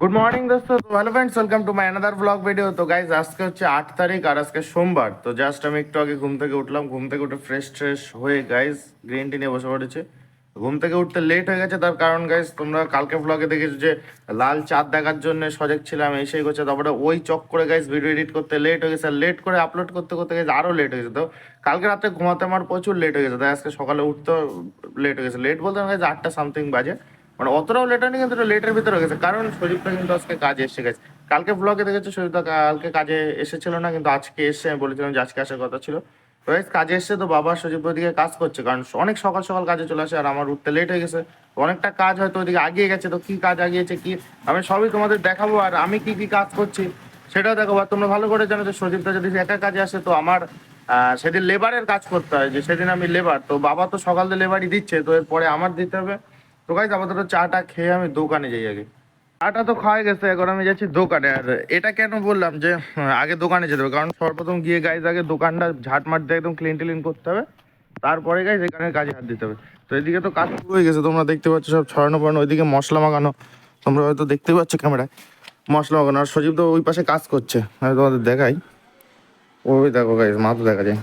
Good morning দোস্ত। তো hello friends welcome to my another blog video তো guys আজকে হচ্ছে আট তারিখ আর আজকে সোমবার। তো জাস্ট আমি একটু আগে ঘুম থেকে উঠলাম। ঘুম থেকে উঠে ফ্রেশ ট্রেশ হয়ে গাইজ গ্রিন টি নিয়ে বসে পড়েছে। ঘুম থেকে উঠতে লেট হয়ে গেছে, তার কারণ গাইজ তোমরা কালকে ব্লগে দেখেছ যে লাল চাঁদ দেখার জন্য সজাগ ছিলাম, এই সেই করছে। তারপরে ওই চক করে গাইজ ভিডিও এডিট করতে লেট হয়ে গেছে। আর লেট করে আপলোড করতে করতে গেছে আরও লেট হয়ে গেছে। তো কালকে রাতে ঘুমাতে আমার প্রচুর লেট হয়ে গেছে। তাই আজকে সকালে উঠতেও লেট হয়ে গেছে। লেট বলতে গেছে আটটা সামথিং বাজে। মানে অতটাও লেটার নেই, কিন্তু লেটের ভিতরে গেছে। কারণ সজীবটা কিন্তু আজকে কাজে এসে গেছে। কালকে ব্লগে দেখেছ সজীবটা কালকে কাজে এসেছিল না, কিন্তু আজকে এসে আমি বলেছিলাম যে আজকে আসার কথা ছিল। তো কাজে এসে তো বাবা সজীব ওদিকে কাজ করছে, কারণ অনেক সকাল সকাল কাজে চলে আসে, আর আমার উঠতে লেট হয়ে গেছে। অনেকটা কাজ হয়তো ওদিকে আগিয়ে গেছে, তো কি কাজ আগিয়েছে, কি? আমি সবই তোমাদের দেখাবো, আর আমি কি কি কাজ করছি সেটাও দেখাবো। আর তোমরা ভালো করে জানো যে সজীবটা যদি একা কাজে আসে, তো আমার সেদিন লেবারের কাজ করতে হয়, যে সেদিন আমি লেবার তো বাবা তো সকাল থেকে লেবারই দিচ্ছে, তো এরপরে আমার দিতে হবে। তো গাইজ আপাতত চাটা খেয়ে আমি দোকানে যাই আগে। চাটা তো খাওয়া গেছে, এখন আমি যাচ্ছি দোকানে। আর এটা কেন বললাম যে আগে দোকানে যেতে হবে, কারণ সর্বপ্রথম গিয়ে গাইজ আগে দোকানটা ঝাঁটমাট দিয়ে একদম ক্লিন টিলিন করতে হবে। তারপরে গাইজ এখানে কাজে হাত দিতে হবে। তো এদিকে তো কাজ শুরু হয়ে গেছে, তোমরা দেখতে পাচ্ছ সব ছড়ানো পড়ানো, ওইদিকে মশলা মাখানো। তোমরা হয়তো দেখতে পাচ্ছ ক্যামেরায়, মশলা মাখানো। আর সজীব তো ওই পাশে কাজ করছে, আমি তোমাদের দেখাই। ওই দেখো গাইজ মাথা দেখা যায়।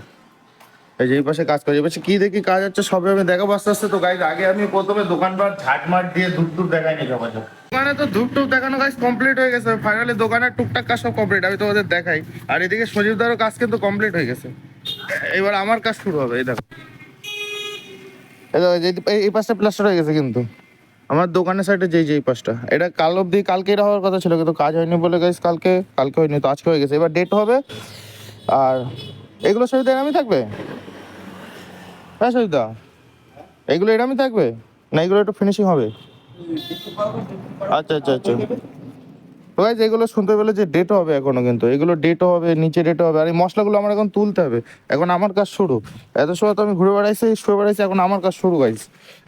এই যে পাশে কাজ করে। এই পাশে কি দেখি কাজ হচ্ছে সবে আমি দেখাবো আস্তে আস্তে। তো গাইজ আগে আমি প্রথমে দোকানপাট ঝাটমাট দিয়ে ধূপ ধূপ দেখাইনি সবার দোকানে তো ধূপ টুপ দেখানো কাজ কমপ্লিট হয়ে গেছে। ফাইনালি দোকানের টুকটাক কাজ সব কমপ্লিট আমি তোমাদের দেখাই। আর এদিকে সজীবদারও কাজ কিন্তু কমপ্লিট হয়ে গেছে। এবার আমার কাজ শুরু হবে, এই দেখো। এই পাশটা প্লাস্টার হয়ে গেছে কিন্তু। আমার দোকানের সাইডে যেই যেই পাশটা। এটা কাল অবধি, কালকে এটা হওয়ার কথা ছিল, কিন্তু কাজ হয়নি বলে গাইজ কালকে কালকে হয়নি, তো আজকে হয়ে গেছে। এবার ডেট হবে, আর এগুলো সহিত আমি থাকবে? হ্যাঁ সহিতা এগুলো এরামই থাকবে? না এগুলো একটু ফিনিশিং হবে? আচ্ছা আচ্ছা আচ্ছা। Guys, এগুলো শুনতে পেলে যে ডেট হবে এখনও কিন্তু। এগুলো ডেটও হবে নিচে ডেটও হবে। আর এই মশলাগুলো আমার এখন তুলতে হবে। এখন আমার কাজ শুরু। এত সময় তো আমি ঘুরে বেড়াইছি শুয়ে বেড়াইছি এখন আমার কাজ শুরু গাইস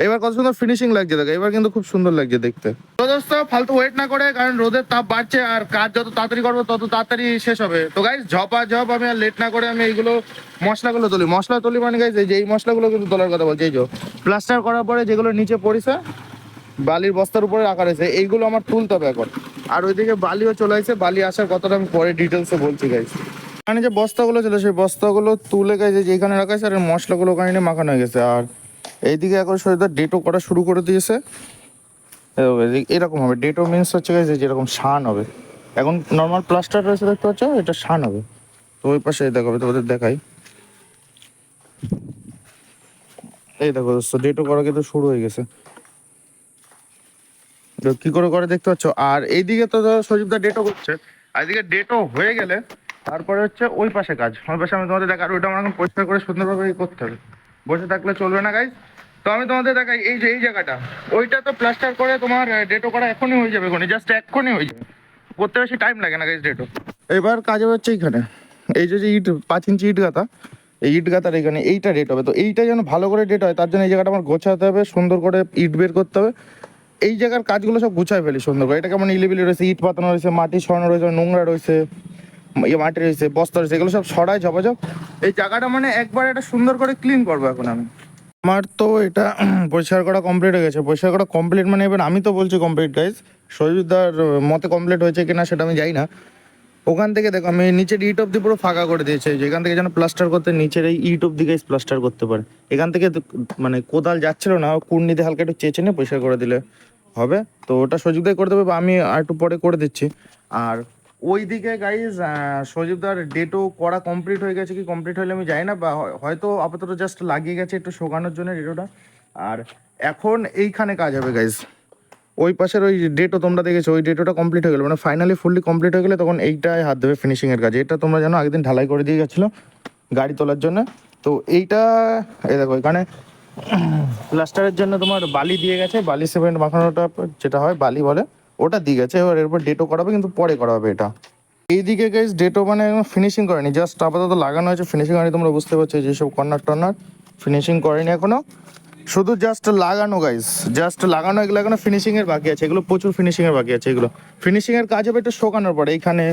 এবার কত সুন্দর ফিনিশিং লাগছে দেখো। এবার কিন্তু খুব সুন্দর লাগছে দেখতে। তো দোস্ত ফালতু ওয়েট না করে কারণ রোদের তাপ বাড়ছে আর কাজ যত তাড়াতাড়ি করব তত তাড়াতাড়ি শেষ হবে। তো গাইস ঝপা ঝপ আমি আর লেট না করে আমি এইগুলো মশলাগুলো তুলি। মশলা তুলি মানে গাইস এই যে এই মশলাগুলো কিন্তু তোলার কথা বলছি এই যে প্লাস্টার করার পরে যেগুলো নিচে পড়েছে বালির বস্তার উপরে রাখা রয়েছে এইগুলো আমার তুলতে হবে এখন। আর ওইদিকে বালিও চলে আসছে বালি আসার কথাটা আমি পরে ডিটেলসে বলছি গাইস এখানে যে বস্তাগুলো ছিল, সেই বস্তাগুলো তুলে গেছে যেখানে রাখা আছে, আর মশলাগুলো ওখানে নিয়ে মাখানো হয়ে গেছে। আর এইদিকে এখন সরিদার ডেটও করা শুরু করে দিয়েছে। এরকম- হবে। ডেটো মিনস হচ্ছে গেছে যেরকম শান হবে। এখন নর্মাল প্লাস্টার রয়েছে, দেখতে পাচ্ছ? এটা শান হবে। তো ওই পাশে, এই দেখো তোমাদের দেখাই। এই দেখো ডেটও করা কিন্তু শুরু হয়ে গেছে। কি করে করে দেখতে পাচ্ছ? আর এইদিকে তো ধরো সজীবদা ডেটও করছে। আর এদিকে ডেটও হয়ে গেলে তারপরে হচ্ছে ওই পাশে কাজ। ওই পাশে আমি তোমাদের দেখার ওইটা আমার এখন পরিষ্কার করে সুন্দরভাবে করতে হবে। বসে থাকলে চলবে না গাইজ তো আমি তোমাদের দেখাই, এই যে, এই জায়গাটা। ওইটা তো প্লাস্টার করে তোমার ডেটও করা এখনই হয়ে যাবে এখনই জাস্ট এক্ষুনি হয়ে যাবে। করতে বেশি টাইম লাগে না গাইজ ডেটও এবার কাজে হচ্ছে এইখানে। এই যে যে ইট, পাঁচ ইঞ্চি ইট গাঁথা, এই ইট গাঁথার এখানে এইটা ডেট হবে। তো এইটা যেন ভালো করে ডেট হয়, তার জন্য এই জায়গাটা আমার গোছাতে হবে, সুন্দর করে ইট বের করতে হবে। এই জায়গার কাজগুলো সব গুছাই ফেলি সুন্দর করে। এটা কেমন ইলিবিলি রয়েছে, ইট পাতানো রয়েছে মাটি সরানো রয়েছে, নোংরা রয়েছে ইয়ে মাটি রয়েছে, বস্তা রয়েছে, এগুলো সব সরাই ঝপাঝপ। এই জায়গাটা মানে একবার এটা সুন্দর করে ক্লিন করব এখন আমি। আমার তো এটা পরিষ্কার করা কমপ্লিট হয়ে গেছে। পরিষ্কার করা কমপ্লিট মানে এবার আমি তো বলছি কমপ্লিট গাইজ সজুদার মতে কমপ্লিট হয়েছে কিনা সেটা আমি যাই না। ওখান থেকে দেখো, আমি নিচের ইট অব্দি পুরো ফাঁকা করে দিয়েছি যেখান থেকে যেন প্লাস্টার করতে নিচের এই ইট অব্দি গাইজ প্লাস্টার করতে পারে। এখান থেকে মানে কোদাল যাচ্ছিল না কুর্নিতে হালকা একটু চেঁচে নিয়ে পরিষ্কার করে দিলে হবে। তো ওটা সজীবদাই করে দেবে, বা আমি আর একটু পরে করে দিচ্ছি। আর ওইদিকে গাইজ সজীবদার ডেটও করা কমপ্লিট হয়ে গেছে কি কমপ্লিট হলে আমি জানি না, বা হয়তো আপাতত জাস্ট লাগিয়ে গেছে একটু শোকানোর জন্য ডেটোটা আর এখন এইখানে কাজ হবে গাইজ ওই পাশের ওই ডেটও তোমরা দেখেছ, ওই ডেটোটা কমপ্লিট হয়ে গেলো। মানে ফাইনালি ফুললি কমপ্লিট হয়ে গেলে তখন এইটাই হাত দেবে ফিনিশিংয়ের কাজে। এটা তোমরা জানো, আগের দিন ঢালাই করে দিয়ে গেছিল গাড়ি তোলার জন্য। তো এইটা, এই দেখো, এখানে প্লাস্টারের জন্য তোমার বালি দিয়ে গেছে, বালি সিমেন্ট মাখানোটা যেটা হয়, বালি বলে, ওটা দিয়ে গেছে। এবার এরপর ডেটও করাবে, কিন্তু পরে করা হবে এটা। এইদিকে গাইজ ডেটও মানে ফিনিশিং করেনি জাস্ট আপাতত লাগানো হয়েছে ফিনিশিং হয়নি, তোমরা বুঝতে পারছ, যেসব কর্নার টর্নার ফিনিশিং করেনি এখনও। শুধু জাস্ট লাগানো গাইস জাস্ট লাগানো, এগুলো এখনও ফিনিশিং এর বাকি আছে। এগুলো প্রচুর ফিনিশিং এর বাকি আছে এগুলো। ফিনিশিং এর কাজ হবে একটু শোকানোর পরে। এইখানে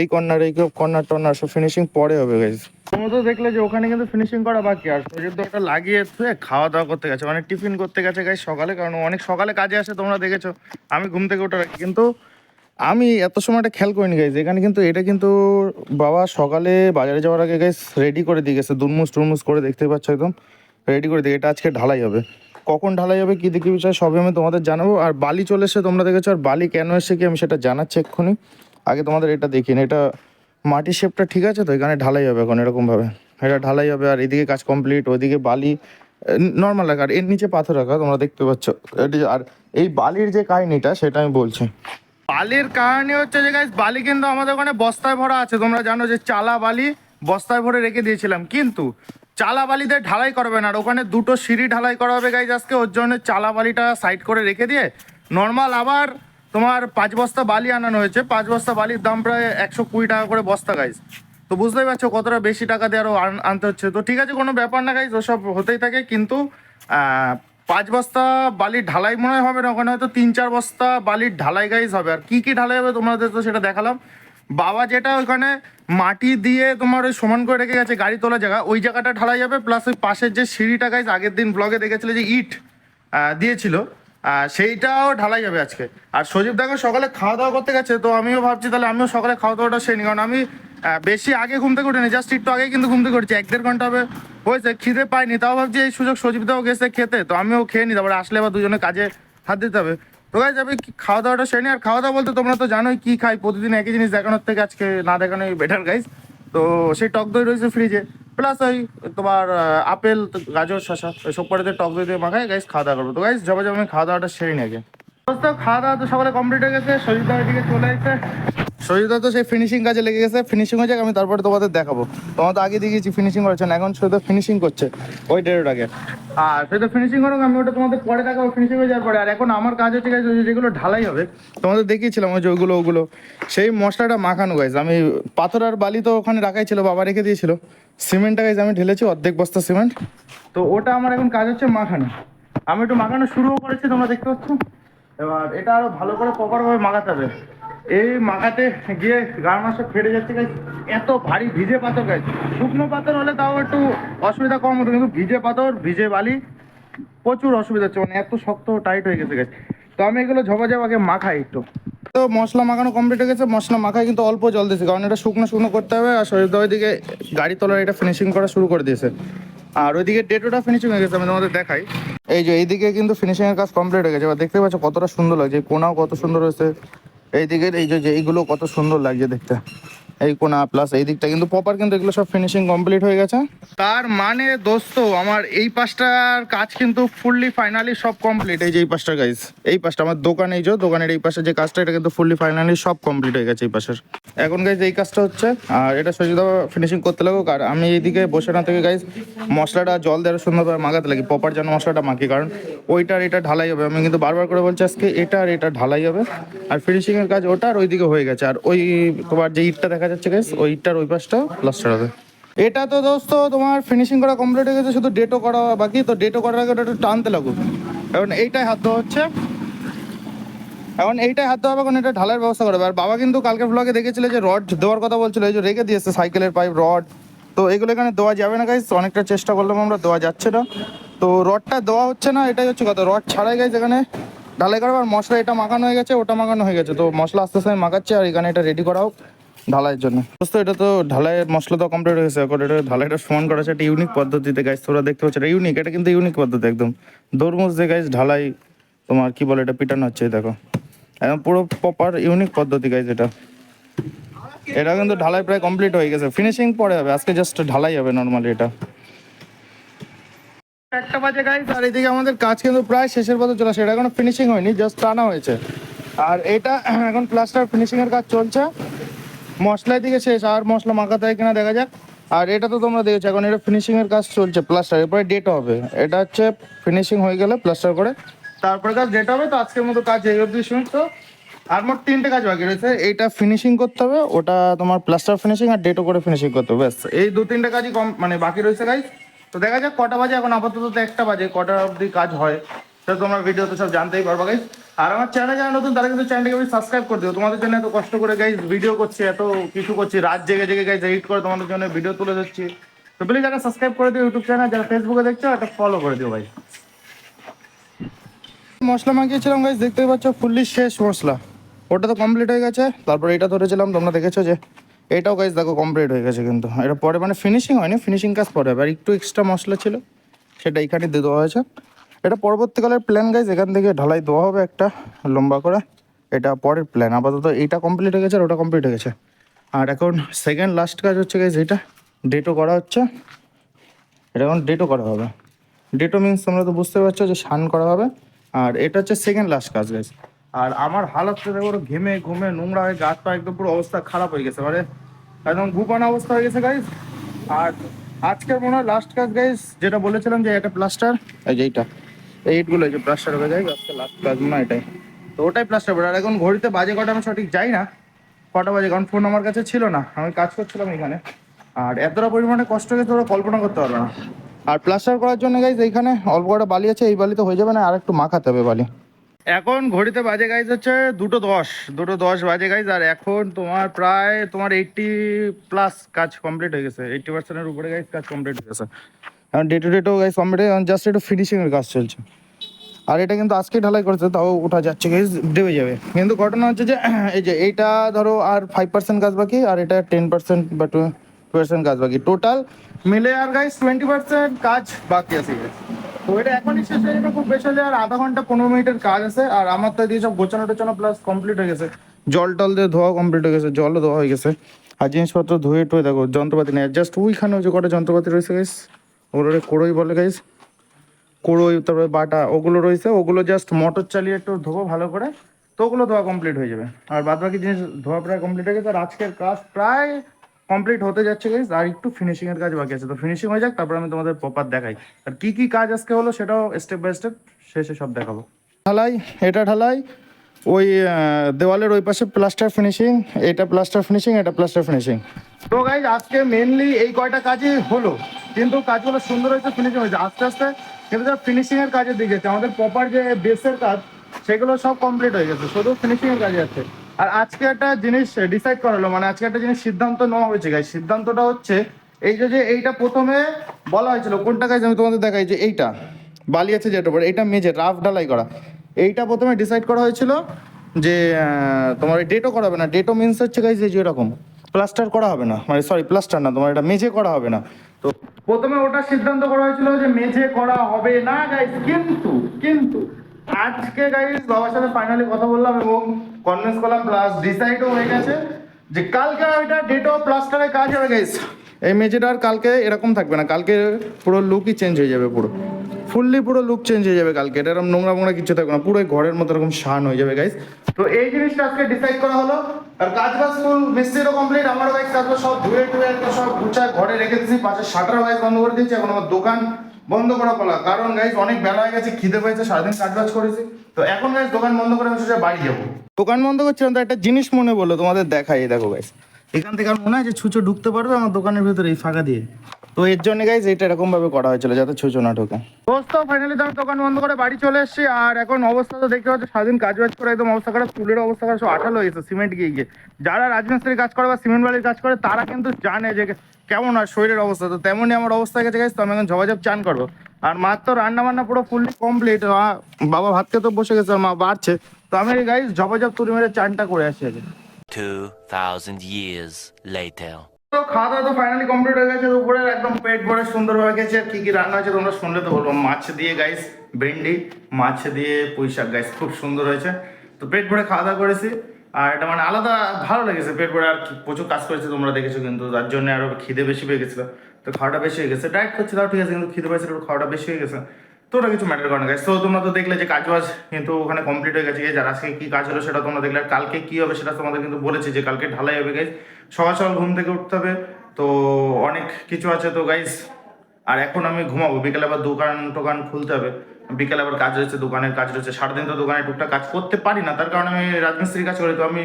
এই কর্নার এই কর্নার টর্নার সব ফিনিশিং পরে হবে গাইস তো দেখলে যে ওখানে কিন্তু ফিনিশিং করা বাকি। আর তো ওটা লাগিয়ে থুয়ে খাওয়া দাওয়া করতে গেছে। মানে টিফিন করতে গেছে গাইজ সকালে। কারণ অনেক সকালে কাজে আসে, তোমরা দেখেছ। আমি ঘুম থেকে উঠে রাখি কিন্তু আমি এত সময়টা খেয়াল করিনি গাইজ এখানে কিন্তু এটা কিন্তু বাবা সকালে বাজারে যাওয়ার আগে গাইজ রেডি করে দিয়ে গেছে। দুনমুস টুরমুস করে দেখতে পাচ্ছ একদম। রেডি করে দিয়ে এটা আজকে ঢালাই হবে। কখন ঢালাই হবে, কী দেখি বিষয়, সবই আমি তোমাদের জানাব। আর বালি চলে এসে তোমরা দেখেছ, আর বালি কেন এসে কি আমি সেটা জানাচ্ছি এক্ষুনি। আগে তোমাদের এটা দেখিনি এটা মাটির শেপটা ঠিক আছে তো? এখানে ঢালাই হবে এখন এরকমভাবে। এটা ঢালাই হবে, আর এদিকে কাজ কমপ্লিট ওইদিকে বালি নর্মাল রাখা। আর এর নিচে পাথর রাখা, তোমরা দেখতে পাচ্ছ। এটি- আর এই বালির যে কাহিনিটা, সেটা আমি বলছি। বালির কাহিনি হচ্ছে যে গাইস বালি কিন্তু আমাদের ওখানে বস্তায় ভরা আছে। তোমরা জানো যে, চালা বালি বস্তায় ভরে রেখে দিয়েছিলাম। কিন্তু চালা বালিতে ঢালাই করবে না আর ওখানে দুটো সিঁড়ি ঢালাই করা হবে গাইজ আজকে। ওর জন্য চালা বালিটা সাইড করে রেখে দিয়ে নর্মাল আবার তোমার পাঁচ বস্তা বালি আনানো হয়েছে। পাঁচ বস্তা বালির দাম প্রায় একশো কুড়ি টাকা করে বস্তা গাইজ তো বুঝতেই পারছ কতটা বেশি টাকা দিয়ে আরও আনতে হচ্ছে। তো ঠিক আছে, কোনো ব্যাপার না গাইজ ওসব হতেই থাকে কিন্তু পাঁচ বস্তা বালির ঢালাই মনে হবে না। ওখানে হয়তো তিন চার বস্তা বালির ঢালাই গাইজ হবে। আর কি কি ঢালাই হবে তোমাদের তো সেটা দেখালাম। বাবা যেটা ওখানে মাটি দিয়ে তোমার ওই সমান করে রেখে গেছে, গাড়ি তোলা জায়গা। ওই জায়গাটা ঢালাই যাবে প্লাস ওই পাশের যে সিঁড়িটা গাইজ আগের দিন ব্লগে দেখেছিলে যে ইট দিয়েছিল সেইটাও ঢালাই যাবে আজকে। আর সজীব দেখো সকালে খাওয়া দাওয়া করতে গেছে, তো আমিও ভাবছি তাহলে আমিও সকালে খাওয়া দাওয়াটা সেরে কারণ আমি বেশি আগে ঘুম থেকে উঠিনি জাস্ট একটু আগে কিন্তু ঘুম থেকে এক দেড় ঘণ্টা হবে হয়েছে, খিদে পাইনি, তাও ভাবছি এই সুযোগ সজীব দাও গেছে খেতে, তো আমিও খেয়ে নিই, তারপরে আসলে আবার দুজনে কাজে হাত দিতে হবে। তো গাইজ আমি খাওয়া দাওয়াটা সেরে আর খাওয়া দাওয়া বলতে তোমরা তো জানোই কি খাই, প্রতিদিন একই জিনিস দেখানোর থেকে আজকে না দেখানোই বেটার গাইজ তো সেই টক দই রয়েছে ফ্রিজে প্লাস ওই তোমার আপেল গাজর শশা সব পরে টক দই দিয়ে মাখায় গাইজ খাওয়া দাওয়া করব। তো গাইজ যাব যাব আমি খাওয়া দাওয়াটা সেরে নিই আগে। খাওয়া দাওয়া তো সকালে কমপ্লিট হয়ে গেছে চলে এসেছে। তো সেই ফিনিশিং কাজে লেগে গেছে। ফিনিশিং হয়ে যাক, আমি তারপরে দেখাবো। আগে ফিনিশিং এখন ফিনিশিং করছে আর ফিনিশিং করুক, আমি ওটা তোমাদের পরে ফিনিশিং হয়ে যাওয়ার পরে। আর এখন আমার কাজ হচ্ছে যেগুলো ঢালাই হবে, তোমাদের দেখিয়েছিলাম ওই যে ওইগুলো, ওগুলো। সেই মশলাটা মাখানো গাইজ আমি পাথর আর বালি তো ওখানে রাখাই ছিল, বাবা রেখে দিয়েছিল। সিমেন্টটা গাইজ আমি ঢেলেছি, অর্ধেক বস্তা সিমেন্ট। তো ওটা আমার এখন কাজ হচ্ছে মাখানো। আমি একটু মাখানো শুরুও করেছি, তোমরা দেখতে পাচ্ছ। এবার এটা আরও ভালো করে প্রপার ভাবে মাখাতে হবে। এই মাখাতে গিয়ে গার মাসে ফেটে যাচ্ছে গাছ এত ভারী ভিজে পাথর গাছ শুকনো পাথর হলে তাও একটু অসুবিধা কম হতো, কিন্তু ভিজে পাথর, ভিজে বালি, প্রচুর অসুবিধা হচ্ছে। মানে এত শক্ত টাইট হয়ে গেছে গাছ তো আমি এগুলো ঝপা ঝপাকে মাখাই একটু। তো মশলা মাখানো কমপ্লিট হয়ে গেছে। মশলা মাখায় কিন্তু অল্প জল দিয়েছে, কারণ এটা শুকনো শুকনো করতে হবে, আর শরীর ওইদিকে গাড়ি তোলার এটা ফিনিশিং করা শুরু করে দিয়েছে। আর ওইদিকে ডেটোটা ফিনিশিং হয়ে গেছে, আমি তোমাদের দেখাই। এই যে এইদিকে কিন্তু ফিনিশিং এর কাজ কমপ্লিট হয়ে গেছে। দেখতে পাচ্ছ কতটা সুন্দর লাগছে। কোনাও কত সুন্দর হয়েছে। এইদিকে এই যে এইগুলো কত সুন্দর লাগছে দেখতে। এই কোনা প্লাস এই দিকটা কিন্তু প্রপার কিন্তু এগুলো সব ফিনিশিং কমপ্লিট হয়ে গেছে। তার মানে দোস্ত, আমার এই পাশটার কাজ কিন্তু ফুললি ফাইনালি সব কমপ্লিট এই যে এই পাশটা গাইজ এই পাশটা আমার দোকান এই যে, দোকানের এই পাশে যে কাজটা, এটা কিন্তু ফুললি ফাইনালি সব কমপ্লিট হয়ে গেছে এই পাশের। এখন গাইজ এই কাজটা হচ্ছে, আর এটা সজিদা ফিনিশিং করতে লাগুক, আর আমি এইদিকে বসে না থেকে গাইজ মশলাটা, জল দেওয়ার সুন্দরভাবে মাখাতে লাগি প্রপার যেন মশলাটা মাখি, কারণ ওইটার এটা ঢালাই হবে। আমি কিন্তু বারবার করে বলছি আজকে এটা আর এটা ঢালাই হবে, আর ফিনিশিংয়ের কাজ ওটা আর ওইদিকে হয়ে গেছে, আর ওই তোমার যে ইটটা দেখা যাচ্ছে গাইজ ওই ইটটার ওই পাশটা প্লাস্টার হবে এটা তো দোস্ত তোমার ফিনিশিং করা কমপ্লিট হয়ে গেছে, শুধু ডেটও করা বাকি, তো ডেটও করার আগে ওটা একটু টানতে লাগুক। কারণ এইটাই হাত হচ্ছে। এখন এইটাই হাত হবে, এখন এটা ঢালার ব্যবস্থা করবে আর বাবা কিন্তু কালকে ব্লগে দেখেছিল যে রড দেওয়ার কথা বলছিল, এই যে রেখে দিয়েছে সাইকেলের পাইপ, রড। তো এগুলো এখানে দেওয়া যাবে না গাইজ অনেকটা চেষ্টা করলাম আমরা, দেওয়া যাচ্ছে না। তো রডটা দেওয়া হচ্ছে না, এটাই হচ্ছে কথা। রড ছাড়াই গাইজ এখানে ঢালাই করা আর মশলা এটা মাখানো হয়ে গেছে, ওটা মাখানো হয়ে গেছে। তো মশলা আস্তে আস্তে মাখাচ্ছে, আর এখানে এটা রেডি করা হোক ঢালাইয়ের জন্য। দোস্ত, এটা তো ঢালাইয়ের মশলা তো কমপ্লিট হয়েছে এখন এটা ঢালাইটা সমান করা আছে একটা ইউনিক পদ্ধতিতে গাইজ তোরা দেখতে পাচ্ছ, এটা ইউনিক এটা কিন্তু ইউনিক পদ্ধতি একদম। দরমুজ দিয়ে গাইজ ঢালাই তোমার কি বলে এটা, পিটানো হচ্ছে দেখো। একদম পুরো প্রপার ইউনিক পদ্ধতি গাইজ এটা। এটা কিন্তু ঢালাই প্রায় কমপ্লিট হয়ে গেছে। ফিনিশিং পরে হবে, আজকে জাস্ট ঢালাই হবে নর্মালি এটা। একটা বাজে গাইজ আর এদিকে আমাদের কাজ কিন্তু প্রায় শেষের পথে চলে আসে। এটা এখনও ফিনিশিং হয়নি জাস্ট টানা হয়েছে। আর এটা এখন প্লাস্টার ফিনিশিং এর কাজ চলছে। মশলার দিকে শেষ, আর মশলা মাখাতে হয় কিনা দেখা যাক। আর এটা তো তোমরা দেখেছ, এখন এটা ফিনিশিং এর কাজ চলছে প্লাস্টার এরপরে ডেট হবে। এটা হচ্ছে ফিনিশিং হয়ে গেলে প্লাস্টার করে। তারপরে কাজ ডেট হবে, তো আজকের মতো কাজ এই অবধি শুন তো। আর মোট তিনটে কাজ বাকি রয়েছে, এইটা ফিনিশিং করতে হবে, ওটা তোমার প্লাস্টার ফিনিশিং আর ডেটও করে ফিনিশিং করতে হবে, ব্যাস। এই দু তিনটে কাজই কম মানে বাকি রয়েছে গাইজ তো দেখা যাক কটা বাজে, এখন আপাতত তো একটা বাজে, কটা অবধি কাজ হয়, সেটা তোমরা ভিডিওতে সব জানতেই পারবা গাইজ আর আমার চ্যানেল যারা নতুন, তারা কিন্তু চ্যানেলটাকে সাবস্ক্রাইব করে দিও। তোমাদের জন্য এত কষ্ট করে গাইজ ভিডিও করছি, এত কিছু করছি, রাত জেগে জেগে গাইজ এডিট করে তোমাদের জন্য ভিডিও তুলে দিচ্ছি তো প্লিজ যারা সাবস্ক্রাইব করে দিও ইউটিউব চ্যানেল যারা ফেসবুকে দেখছ এটা ফলো করে দিও ভাই। মশলা মাখিয়েছিলাম গাইজ দেখতেই পাচ্ছ ফুললি শেষ মশলা। ওটা তো কমপ্লিট হয়ে গেছে। তারপর এটা ধরেছিলাম, তোমরা দেখেছ যে এটাও গাইজ দেখো কমপ্লিট হয়ে গেছে কিন্তু। এটা পরে মানে ফিনিশিং হয়নি ফিনিশিং কাজ পরে হবে। আর একটু এক্সট্রা মশলা ছিল, সেটা এখানে দিয়ে দেওয়া হয়েছে। এটা পরবর্তীকালের প্ল্যান গাইজ এখান থেকে ঢালাই দেওয়া হবে একটা লম্বা করে। এটা পরের প্ল্যান আপাতত এইটা কমপ্লিট হয়ে গেছে আর ওটা কমপ্লিট হয়ে গেছে। আর এখন সেকেন্ড লাস্ট কাজ হচ্ছে গাইজ এটা। ডেটও করা হচ্ছে। এটা এখন ডেটও করা হবে। ডেটও মিনস তোমরা তো বুঝতে পারছ যে স্নান করা হবে। আর এটা হচ্ছে সেকেন্ড লাস্ট কাজ গাইজ আর আমার হালতটা দেখো, ঘেমে ঘুমে, নোংরা হয়ে গাছ পা একদম পুরো অবস্থা খারাপ হয়ে গেছে মানে একদম গুপানা অবস্থা হয়ে গেছে গাইজ আর আজকের মনে হয় লাস্ট কাজ গাইজ যেটা বলেছিলাম যে একটা প্লাস্টার এই যে এইটা, এই ইটগুলো যে প্লাস্টার হয়ে যায় আজকে লাস্ট কাজ মনে হয় এটাই। তো ওটাই প্লাস্টার আর এখন ঘড়িতে বাজে কটা, আমি সঠিক যাই না। কটা বাজে, কারণ ফোন আমার কাছে ছিল না। আমি কাজ করছিলাম এখানে। আর এতটা পরিমাণে কষ্ট হয়েছে তোরা কল্পনা করতে পারবে না। আর প্লাস্টার করার জন্য গাইজ এইখানে অল্প কটা বালি আছে এই বালিতে হয়ে যাবে না আর একটু মাখাতে হবে বালি। এখন ঘড়িতে বাজে গাইজ হচ্ছে দুটো দশ। দুটো দশ বাজে গাইজ আর এখন তোমার প্রায় তোমার এইটটি প্লাস কাজ কমপ্লিট হয়ে গেছে। এইটটি পার্সেন্টের উপরে গাইজ কাজ কমপ্লিট হয়ে গেছে। এখন ডে টু ডেটও গাইজ কমপ্লিট জাস্ট একটু ফিনিশিংয়ের কাজ চলছে। আর এটা কিন্তু আজকে ঢালাই করেছে তাও ওঠা যাচ্ছে গাইজ দেবে যাবে। কিন্তু ঘটনা হচ্ছে যে এই যে এইটা ধরো আর ফাইভ পার্সেন্ট কাজ বাকি আর এটা টেন পার্সেন্ট বা টু পার্সেন্ট কাজ বাকি। টোটাল মিলে আর গাইজ টোয়েন্টি পার্সেন্ট কাজ বাকি আছে। তো এটা এখনই শেষ হয়ে যাবে, খুব বেশি আর আধা ঘণ্টা পনেরো মিনিটের কাজ আছে। আর আমার তো দিয়ে সব গোছানো টোচানো প্লাস কমপ্লিট হয়ে গেছে। জল টল দিয়ে ধোয়া কমপ্লিট হয়ে গেছে, জলও ধোয়া হয়ে গেছে। আর জিনিসপত্র ধুয়ে টুয়ে দেখো, যন্ত্রপাতি নেই। জাস্ট ওইখানে যে কটা যন্ত্রপাতি রয়েছে গাইস ওগুলো কোড়োই বলে গাইস কোড়োই, তারপরে বাটা, ওগুলো রয়েছে। ওগুলো জাস্ট মোটর চালিয়ে একটু ধোবো ভালো করে। তো ওগুলো ধোয়া কমপ্লিট হয়ে যাবে। আর বাদ বাকি জিনিস ধোয়া প্রায় কমপ্লিট হয়ে গেছে। আর আজকের কাজ প্রায় কমপ্লিট হতে যাচ্ছে গাইস আর একটু ফিনিশিং এর কাজ বাকি আছে। তো ফিনিশিং হয়ে যাক তারপর আমি তোমাদের প্রপার দেখাই। আর কি কি কাজ আজকে হলো সেটাও স্টেপ বাই স্টেপ শেষে সব দেখাবো। ঢালাই এটা ঢালাই ওই দেওয়ালের ওই পাশে প্লাস্টার ফিনিশিং এটা প্লাস্টার ফিনিশিং এটা প্লাস্টার ফিনিশিং তো গাইজ আজকে মেনলি এই কয়টা কাজই হলো কিন্তু কাজগুলো সুন্দর হয়েছে ফিনিশিং হয়েছে। আস্তে আস্তে কিন্তু যা ফিনিশিং এর কাজের দিকে আমাদের প্রপার যে বেসের কাজ সেগুলো সব কমপ্লিট হয়ে গেছে শুধু ফিনিশিং এর কাজে আছে। আর আজকে একটা জিনিস ডিসাইড করা হলো মানে আজকে একটা জিনিস সিদ্ধান্ত নেওয়া হয়েছে গাই সিদ্ধান্তটা হচ্ছে এই যে যে এইটা প্রথমে বলা হয়েছিল, কোনটা গাইজ আমি তোমাদের দেখাই, যে এইটা, বালি আছে যেটা পরে এটা মেঝে, রাফ ঢালাই করা। এইটা প্রথমে ডিসাইড করা হয়েছিল যে তোমার ডেটও করা হবে না। ডেটও মিনস হচ্ছে গাইজ যে এরকম প্লাস্টার করা হবে না। মানে সরি প্লাস্টার না, তোমার এটা মেঝে করা হবে না। তো প্রথমে ওটা সিদ্ধান্ত করা হয়েছিল যে মেঝে করা হবে না গাইজ কিন্তু কিন্তু আজকে গাইজ বাবার সাথে ফাইনালি কথা বললাম এবং কনভিন্স করলাম প্লাস ডিসাইডও হয়ে গেছে যে কালকে ওইটা ডেটও প্লাস্টারের কাজ হবে গাইজ এই মেঝেটা আর কালকে এরকম থাকবে না, কালকে পুরো লুকই চেঞ্জ হয়ে যাবে পুরো। ফুললি পুরো লুক চেঞ্জ হয়ে যাবে কালকে, এটা এরকম নোংরা মোংরা কিছু থাকবে না, পুরো ঘরের মতো এরকম শান হয়ে যাবে গাইস তো এই জিনিসটা আজকে ডিসাইড করা হলো। আর কাজ বাজ ফুল মিস্ত্রিরও কমপ্লিট আমার বাইক কাজগুলো সব ধুয়ে টুয়ে একদম সব গুছায় ঘরে রেখে দিয়েছি, পাশে শাটার বাইক বন্ধ করে দিয়েছি, এখন আমার দোকান বন্ধ করা পালা কারণ গাইস অনেক বেলা হয়ে গেছে, খিদে পেয়েছে, সারাদিন কাজ বাজ করেছি। তো এখন গাইস দোকান বন্ধ করে আমি সোজা বাড়ি যাব। দোকান বন্ধ করছিলাম, তো একটা জিনিস মনে বলল তোমাদের দেখাই দেখো গাইস এখান থেকে আর মনে হয় যে ছুঁচো ঢুকতে পারবে আমার দোকানের ভিতরে, এই ফাঁকা দিয়ে। তো এর জন্য গাইজ এটা এরকম ভাবে করা হয়েছিল, যাতে ছুঁচো না ঢোকে। দোস্ত ফাইনালি তো দোকান বন্ধ করে বাড়ি চলে এসেছি, আর এখন অবস্থা তো দেখতে পাচ্ছি, সারাদিন কাজ বাজ করে একদম অবস্থা খারাপ, চুলের অবস্থা খারাপ, সব আঠালো হয়েছে সিমেন্ট গিয়ে গিয়ে। যারা রাজমিস্ত্রির কাজ করে বা সিমেন্ট বালির কাজ করে, তারা কিন্তু জানে যে কেমন হয় শরীরের অবস্থা, তো তেমনই আমার অবস্থা গেছে গাইজ তো আমি এখন ঝবাঝপ চান করব। আর মার তো রান্না বান্না পুরো ফুললি কমপ্লিট বাবা ভাত খেতে বসে গেছে আর মা বাড়ছে। তো আমি গাইজ ঝবাঝপ তুলে মেরে চানটা করে আসি আগে। 2,000 years later. তো খাওয়া দাওয়া তো ফাইনালি কমপ্লিট হয়ে গেছে দুপুরে একদম পেট ভরে সুন্দর হয়ে গেছে। কি কি রান্না হয়েছে তোমরা শুনলে তো বলব। মাছ দিয়ে গাইস ভেন্ডি মাছ দিয়ে পুঁই শাক গাইস খুব সুন্দর হয়েছে। তো পেট ভরে খাওয়া দাওয়া করেছি। আর এটা মানে আলাদা, ভালো লেগেছে পেট ভরে। আর প্রচুর কাজ করেছে তোমরা দেখেছ কিন্তু তার জন্য আরও খিদে বেশি পেয়ে গেছিল। তো খাওয়াটা বেশি হয়ে গেছে। ডায়েট করছে, তাও ঠিক আছে, কিন্তু খিদে পেয়েছিল খাওয়াটা বেশি হয়ে গেছে। তো ওটা কিছু ম্যাটার করে না তো তোমরা তো দেখলে যে কাজ বাজ কিন্তু ওখানে কমপ্লিট হয়ে গেছে যার আজকে কি কাজ হলো সেটা তোমরা দেখলে, আর কালকে কি হবে সেটা তোমাদের কিন্তু বলেছি যে কালকে ঢালাই হবে গাইস সকাল সকাল ঘুম থেকে উঠতে হবে। তো অনেক কিছু আছে তো গাইস আর এখন আমি ঘুমাবো, বিকেলে আবার দোকান টোকান খুলতে হবে। বিকেলে আবার কাজ রয়েছে, দোকানের কাজ রয়েছে। সারাদিন তো দোকানে টুকটাক কাজ করতে পারি না, তার কারণে আমি রাজমিস্ত্রির কাজ করি। তো আমি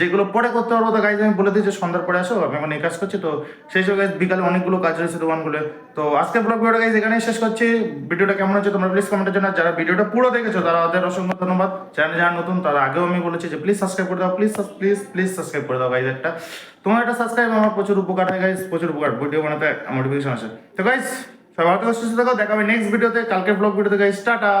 যেগুলো পরে করতে পারব, তো গাইজ আমি বলে দিই যে সন্ধ্যার পরে আসো, আমি এখন এই কাজ করছি। তো সেই সব গাইজ বিকালে অনেকগুলো কাজ রয়েছে দোকানগুলো। তো আজকে ব্লগ ভিডিওটা গাইজ এখানেই শেষ করছি। ভিডিওটা কেমন হচ্ছে তোমরা প্লিজ কমেন্টের জন্য যারা ভিডিওটা পুরো দেখেছ, তারা ওদের অসংখ্য ধন্যবাদ। চ্যানেল যারা নতুন, তারা আগেও আমি বলেছি যে প্লিজ সাবস্ক্রাইব করে দাও প্লিজ প্লিজ প্লিজ সাবস্ক্রাইব করে দাও গাইজ একটা। তোমার একটা সাবস্ক্রাইব আমার প্রচুর উপকার হয় গাইজ প্রচুর উপকার। ভিডিও বানাতে মোটিভেশন আসে। তো গাইজ সবাই ভালো থাকো, সুস্থ থাকো দেখা হবে নেক্সট ভিডিওতে কালকে ব্লগ ভিডিওতে থেকে টাটা!